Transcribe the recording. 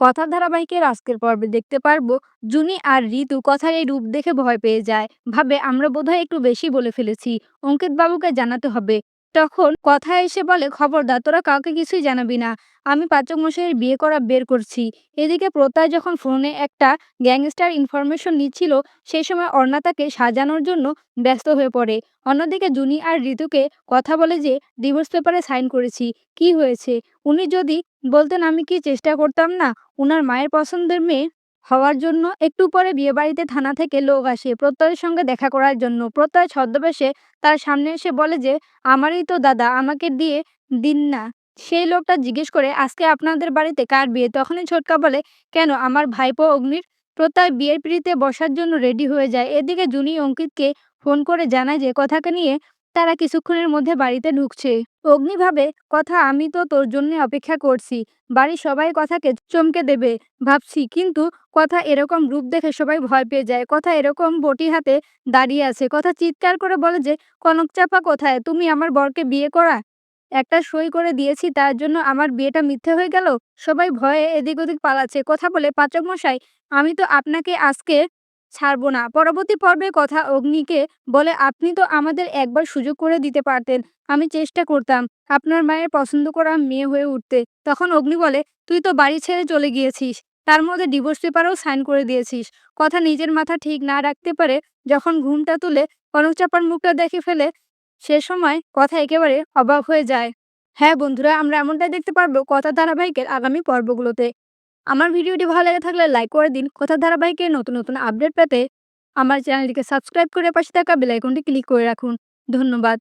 কথা ধারাবাহিকের আজকের পর্বে দেখতে পারব। জুনি আর ঋতু কথার এই রূপ দেখে ভয় পেয়ে যায়। ভাবে, আমরা বোধহয় একটু বেশি বলে ফেলেছি। অঙ্কিত বাবুকে জানাতে হবে। তখন কথা এসে বলে, খবরদার, তোরা কাউকে কিছুই জানাবি না। আমি পাচক মশাইয়ের বিয়ে করা বের করছি। এদিকে প্রত্যয় যখন ফোনে একটা গ্যাংস্টার ইনফরমেশন নিচ্ছিল, সেই সময় অর্ণা তাকে সাজানোর জন্য ব্যস্ত হয়ে পড়ে। অন্যদিকে জুনি আর ঋতুকে কথা বলে যে, ডিভোর্স পেপারে সাইন করেছি। কি হয়েছে? উনি যদি বলতেন, আমি কি চেষ্টা করতাম না উনার মায়ের পছন্দের মেয়ে হওয়ার জন্য একটু পরে বিয়েবাড়িতে থানা থেকে লোক আসে প্রত্যয়ের সঙ্গে দেখা করার জন্য? প্রত্যয় ছদ্মবেশে তার সামনে এসে বলে যে, আমারই তো দাদা, আমাকে দিয়ে দিন না। সেই লোকটা জিজ্ঞেস করে, আজকে আপনাদের বাড়িতে কার বিয়ে? তখনই ছোটকা বলে, কেন আমার ভাইপো অগ্নির? প্রত্যয় বিয়ের পিড়িতে বসার জন্য রেডি হয়ে যায়। এদিকে জুনি অঙ্কিতকে ফোন করে জানায় যে, কথাকে নিয়ে তারা কিছুক্ষণের মধ্যে বাড়িতে ঢুকছে। অগ্নি ভাবে কথা আমি তো তোর জন্য অপেক্ষা করছি। বাড়ির সবাই কথাকে চমকে দেবে, ভাবছি। কিন্তু কথা এরকম রূপ দেখে সবাই ভয় পেয়ে যায়। কথা এরকম বটি হাতে দাঁড়িয়ে আছে। কথা চিৎকার করে বলে যে কনক চাপা কোথায়? তুমি আমার বরকে বিয়ে করা? একটা সই করে দিয়েছি, তার জন্য আমার বিয়েটা মিথ্যে হয়ে গেল? সবাই ভয়ে এদিক ওদিক পালাচ্ছে। কথা বলে, পাচক মশাই, আমি তো আপনাকে আজকে ছাড়বো না। পরবর্তী পর্বে কথা অগ্নিকে বলে, আপনি তো আমাদের একবার সুযোগ করে দিতে পারতেন। আমি চেষ্টা করতাম আপনার মায়ের পছন্দ করা মেয়ে হয়ে উঠতে। তখন অগ্নি বলে, তুই তো বাড়ি ছেড়ে চলে গিয়েছিস। তার মধ্যে ডিভোর্স পেপারও সাইন করে দিয়েছিস। কথা নিজের মাথা ঠিক না রাখতে পারে যখন ঘুমটা তুলে কনক চাপার মুখটা দেখে ফেলে, সে সময় কথা একেবারে অবাক হয়ে যায়। হ্যাঁ বন্ধুরা, আমরা এমনটাই দেখতে পারব কথা ধারাবাহিকের আগামী পর্বগুলোতে। আমার ভিডিওটি ভালো লেগে থাকলে লাইক করে দিন। কথা ধারাবাহিকের নতুন নতুন আপডেট পেতে আমার চ্যানেলটিকে সাবস্ক্রাইব করে পাশে থাকা বেলাইকনটি ক্লিক করে রাখুন। ধন্যবাদ।